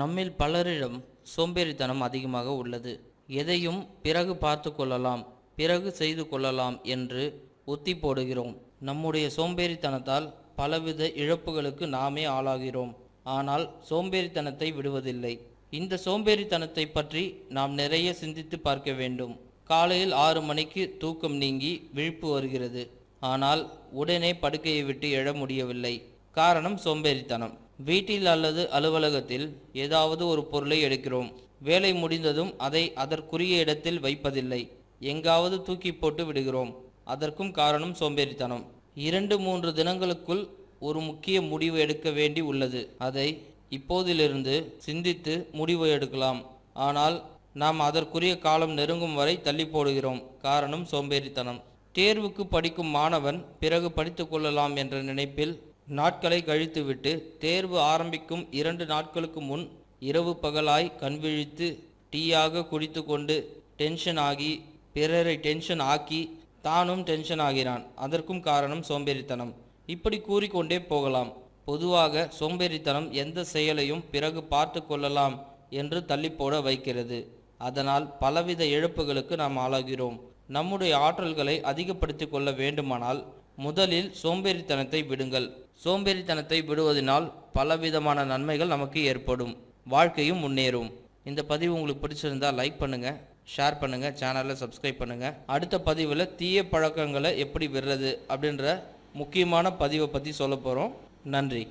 நம்மில் பலரிடம் சோம்பேறித்தனம் அதிகமாக உள்ளது. எதையும் பிறகு பார்த்து கொள்ளலாம் பிறகு செய்து கொள்ளலாம் என்று ஒத்தி போடுகிறோம். நம்முடைய சோம்பேறித்தனத்தால் பலவித இழப்புகளுக்கு நாமே ஆளாகிறோம். ஆனால் சோம்பேறித்தனத்தை விடுவதில்லை. இந்த சோம்பேறித்தனத்தை பற்றி நாம் நிறைய சிந்தித்து பார்க்க வேண்டும். காலையில் ஆறு மணிக்கு தூக்கம் நீங்கி விழிப்பு வருகிறது. ஆனால் உடனே படுக்கையை விட்டு எழ முடியவில்லை. காரணம் சோம்பேறித்தனம். வீட்டில் அல்லது அலுவலகத்தில் ஏதாவது ஒரு பொருளை எடுக்கிறோம். வேலை முடிந்ததும் அதை அதற்குரிய இடத்தில் வைப்பதில்லை. எங்காவது தூக்கி போட்டு விடுகிறோம். அதற்கும் காரணம் சோம்பேறித்தனம். இரண்டு மூன்று தினங்களுக்குள் ஒரு முக்கிய முடிவு எடுக்க வேண்டி உள்ளது. அதை இப்போதிலிருந்து சிந்தித்து முடிவு எடுக்கலாம். ஆனால் நாம் அதற்குரிய காலம் நெருங்கும் வரை தள்ளி போடுகிறோம். காரணம் சோம்பேறித்தனம். தேர்வுக்கு படிக்கும் மாணவன் பிறகு படித்துக்கொள்ளலாம் என்ற நினைப்பில் நாட்களை கழித்துவிட்டு தேர்வு ஆரம்பிக்கும் இரண்டு நாட்களுக்கு முன் இரவு பகலாய் கண்விழித்து டீயாக குடித்து கொண்டு டென்ஷன் ஆகி பிறரை டென்ஷன் ஆக்கி தானும் டென்ஷன் ஆகிறான். அதற்கும் காரணம் சோம்பேறித்தனம். இப்படி கூறிக்கொண்டே போகலாம். பொதுவாக சோம்பேறித்தனம் எந்த செயலையும் பிறகு பார்த்து கொள்ளலாம் என்று தள்ளிப்போட வைக்கிறது. அதனால் பலவித இழப்புகளுக்கு நாம் ஆளாகிறோம். நம்முடைய ஆற்றல்களை அதிகப்படுத்தி கொள்ள வேண்டுமானால் முதலில் சோம்பேறித்தனத்தை விடுங்கள். சோம்பேறித்தனத்தை விடுவதனால் பலவிதமான நன்மைகள் நமக்கு ஏற்படும். வாழ்க்கையும் முன்னேறும். இந்த பதிவு உங்களுக்கு பிடிச்சிருந்தா லைக் பண்ணுங்கள் ஷேர் பண்ணுங்கள் சேனலை சப்ஸ்கிரைப் பண்ணுங்கள் அடுத்த பதிவில் தீய பழக்கங்களை எப்படி விடுறது அப்படின்ற முக்கியமான பதிவை பற்றி சொல்ல போகிறோம் நன்றி.